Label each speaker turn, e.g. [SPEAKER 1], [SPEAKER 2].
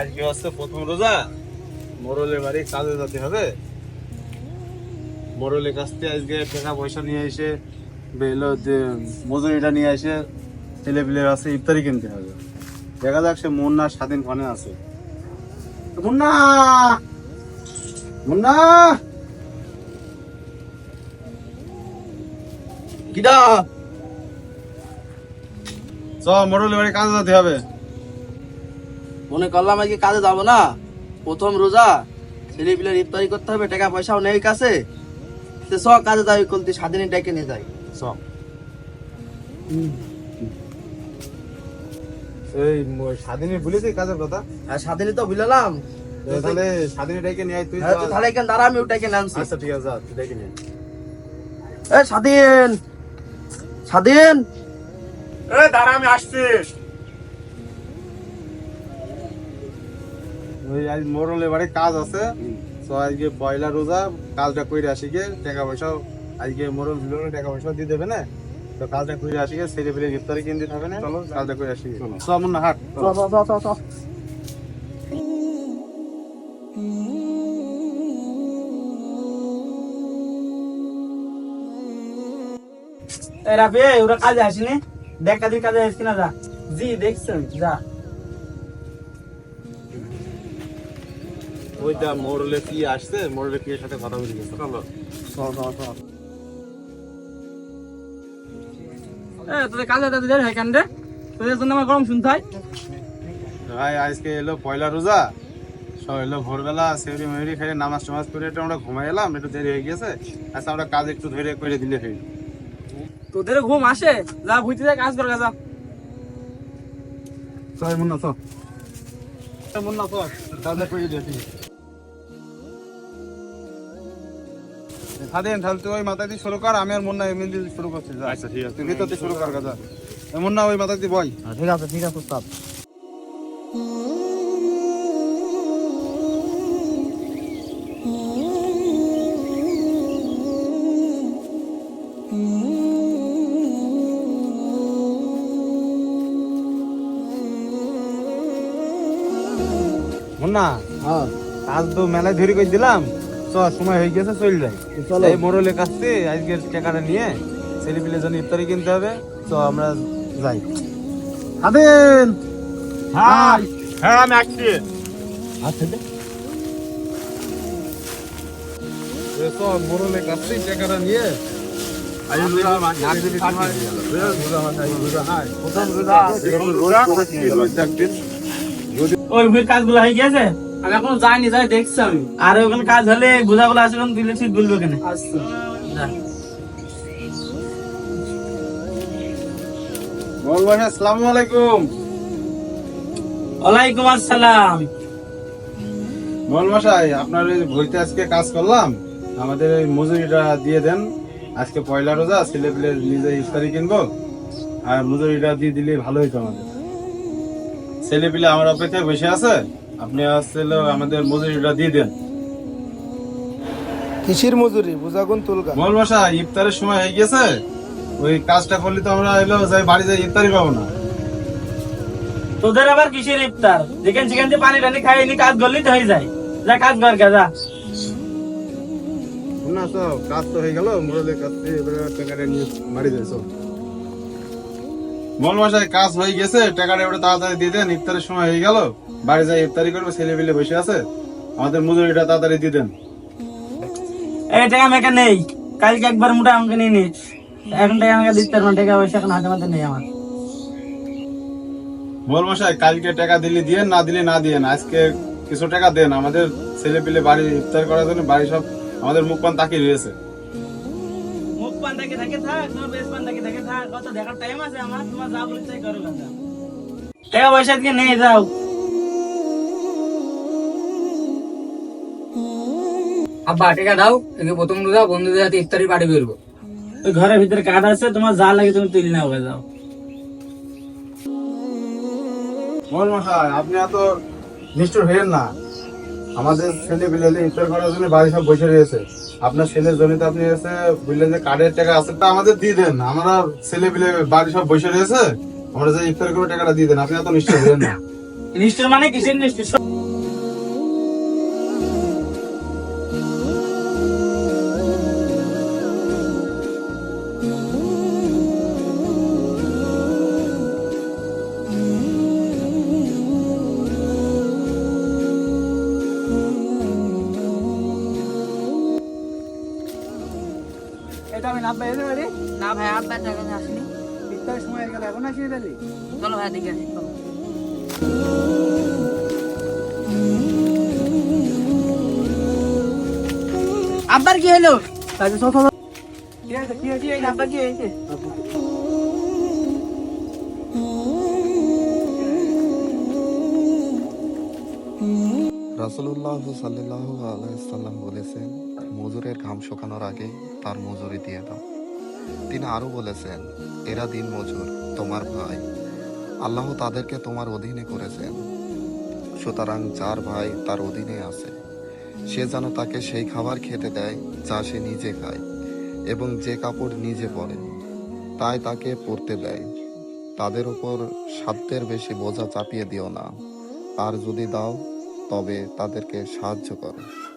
[SPEAKER 1] আজকে হচ্ছে প্রথম রোজা। মোরলের বাড়ি কাজে যেতে হবে। মোরলের কাছ থেকে আজকে টাকা পয়সা নিয়ে এসে, বেলো মজুরিটা নিয়ে এসে ছেলে পিলের আছে ইফতারি কিনতে হবে। দেখা যাক সে মুন্না স্বাধীন খানে আছে। মুন্না! মুন্না!
[SPEAKER 2] কিডা?
[SPEAKER 1] চ, মোরলের বাড়ি কাজে যেতে হবে।
[SPEAKER 2] মনে করলাম আজকে কাজে যাব না। প্রথম রোজা ছেলে পিলের ইফতারি করতে হবে টাকা পয়সাও নেই কাছে। স কাজে যাই কলতে স্বাধীনে ডেকে নিয়ে যাই স
[SPEAKER 1] এই ম- স্বাধীনে বলেছি কাজের কথা?
[SPEAKER 2] আর স্বাধীনে তো বুঝলাম
[SPEAKER 1] তাহলে স্বাধীনে ডেকে নিয়ে তুই
[SPEAKER 2] হ্যাঁ, তাহলে এখানে দাঁড়া আমি ওটাকে নামছি
[SPEAKER 1] আচ্ছা ঠিক আছে যা, তুই ডেকে নিয়ে
[SPEAKER 2] এ স্বাধীন! স্বাধীন!
[SPEAKER 1] এ দাঁড়া আমি আসছি। ওই আজ মোরলে বাড়ি কাজ আছে। তো আজকে পয়লা রোজা কাজটা কইরে আসি গে টাকা পয়সা আজকে মোরল টাকা পয়সা দিয়ে দেবে না? তো কাজটা কইরে আসি গে ছেলে পেলে কিনতে হবে না? চলো কাজটা করে আসি আমন হাট।
[SPEAKER 3] রাফি ওরা কাজে আসেনি। দেখ কাজে কাজে আসছি না যা। জি দেখছেন যা।
[SPEAKER 1] ওইটা মোরলে কি আসছে? মোরলে কি সাথে কথা বলে? গেছে চলো।
[SPEAKER 3] এ তোদের কাজে যেতে দেরি হয় কেন রে তোদের জন্য আমার গরম শুনতে হয়।
[SPEAKER 1] ভাই আজকে এলো পয়লা রোজা। সব এলো ভোরবেলা খেয়ে নামাজ টামাজ করে একটু আমরা ঘুমাই এলাম একটু দেরি হয়ে গেছে আচ্ছা আমরা কাজ একটু ধরে করে দিলে
[SPEAKER 3] তোদের ঘুম আসে। যা ভুইতে যা কাজ করে যা
[SPEAKER 1] চল মুন্না চল। চল। চল করে স্বাধীন তাহলে তুই ওই মাথা দিয়ে শুরু কর আমি আর মুন্না এমনি দিয়ে শুরু করছি আচ্ছা ঠিক আছে তুই ভিতর দিয়ে শুরু কর কাজা মুন্না ওই মাথা দিয়ে বই
[SPEAKER 2] ঠিক আছে ঠিক আছে উস্তাদ।
[SPEAKER 1] মুন্না
[SPEAKER 2] হ্যাঁ।
[SPEAKER 1] কাজ তো মেলায় ধরে করে দিলাম। চ সময় হয়ে গেছে চল যাই
[SPEAKER 2] চলো
[SPEAKER 1] এই মোরলের কাছ আজকের টাকাটা নিয়ে ছেলে পিলের জন্য ইফতারি কিনতে হবে তো আমরা যাই স্বাধীন
[SPEAKER 4] হ্যাঁ হ্যাঁ আমি আসছি
[SPEAKER 2] আচ্ছা
[SPEAKER 1] তো মোরলের কাছ টাকাটা নিয়ে
[SPEAKER 3] ওই কাজগুলো হয়ে গেছে আমি এখনও যাইনি যাই দেখছি আমি। আর ওখানে কাজ হলে গুজাগুলো আসে কোন দিলে ঠিক বলব কেন।
[SPEAKER 1] আসসালামু আলাইকুম।
[SPEAKER 3] ওয়ালাইকুম আসসালাম।
[SPEAKER 1] আপনার এই ভইতে আজকে কাজ করলাম। আমাদের এই মজুরিটা দিয়ে দেন। আজকে পয়লা রোজা ছেলে পেলে নিজে ইফতারি কিনবো। আর মজুরিটা দিয়ে দিলে ভালো হইতো আমাদের। ছেলে পেলে আমার অপেক্ষায় বসে আছে। আপনি আসলে আমাদের মজুরিটা দিয়ে দেন।
[SPEAKER 4] কিসির মজুরি? বুঝাগুন তুলকা
[SPEAKER 1] মোল মশাই ইফতারের সময় হয়ে গেছে। ওই কাজটা করলে তো আমরা এলো যাই বাড়ি যাই ইফতারি পাবো না।
[SPEAKER 3] তোদের আবার কিসের ইফতার? যেখানে সেখান থেকে পানি টানি খাই নি কাজ করলেই তো হয়ে যায়। যা কাজ কর গা যা।
[SPEAKER 1] না তো কাজ তো হয়ে গেল মুরলের কাছ থেকে এবারে টাকাটা নিয়ে বাড়ি যাই সব মোল মশাই কাজ হয়ে গেছে টাকাটা এবারে তাড়াতাড়ি দিয়ে দেন ইফতারের সময় হয়ে গেল। বাড়ি যাই ইফতারি করব ছেলে পেলে বসে আছে। আমাদের মজুরিটা তাড়াতাড়ি দিয়ে দেন।
[SPEAKER 3] এই টাকা মেকা নেই। কালকে একবার মোটা আমাকে নিয়ে নিস এখন টাকা আমাকে দিতে পারব টাকা পয়সা এখন হাতে মাতে নেই আমার।
[SPEAKER 1] মোল মশাই কালকে টাকা দিলে দিয়েন না দিলে না দিয়েন আজকে কিছু টাকা দেন। আমাদের ছেলে পেলে বাড়ি ইফতার করার জন্য বাড়ি সব আমাদের মুখ পান তাকিয়ে রয়েছে।
[SPEAKER 3] থাকে থাকে তোমার বেশ থাকে থাকে থাক কত দেখার টাইম আছে আমার তোমার যা বলে তাই করো টাকা পয়সা আজকে নেই যাও।
[SPEAKER 5] আব্বা টাকা দাও একে প্রথম বন্ধুদের সাথে ইফতারি পার্টি করব।
[SPEAKER 3] ঘরের ভিতরে কাঠ আছে তোমার যা লাগে তুমি তুলে নাও যাও।
[SPEAKER 1] মোহন মশাই আপনি এত নিষ্ঠুর হইেন না। আমাদের ছেলে পেলে ইফতার করার জন্য বাড়ি সব বসে রয়েছে। আপনার ছেলের জমিতে আপনি এসে বললেন যে কার্ডের টাকা আছে, তা আমাদের দিয়ে দেন। আমরা ছেলে পিলে বাড়ি সব বসে রয়েছে, আমরা যে ইফতার করে টাকাটা দিয়ে দেন, আপনি এত নিশ্চয় না।
[SPEAKER 3] নিশ্চয় মানে কিসের নিষ্ঠুর আব্বা এসে বাড়ি
[SPEAKER 5] না ভাই আব্বা তো এখন আসেনি।
[SPEAKER 3] ইফতারের সময় গেল এখন আসিয়ে দিলি
[SPEAKER 5] চলো ভাই দেখে আসি। চলো। আব্বার কি হলো?
[SPEAKER 3] কি হয়েছে কি হয়েছে? এই কি হয়েছে?
[SPEAKER 6] রাসুল্লাহ সাল্লাহ আলাইসাল্লাম বলেছেন মজুরের ঘাম শুকানোর আগে তার মজুরি দিয়ে দাও। তিনি আরও বলেছেন, এরা দিন মজুর, তোমার ভাই। আল্লাহ তাদেরকে তোমার অধীনে করেছেন। সুতরাং যার ভাই তার অধীনে আছে। সে যেন তাকে সেই খাবার খেতে দেয় যা সে নিজে খায় এবং যে কাপড় নিজে পরে। তাই তাকে পরতে দেয়। তাদের উপর সাধ্যের বেশি বোঝা চাপিয়ে দিও না। আর যদি দাও, তবে তাদেরকে সাহায্য করো।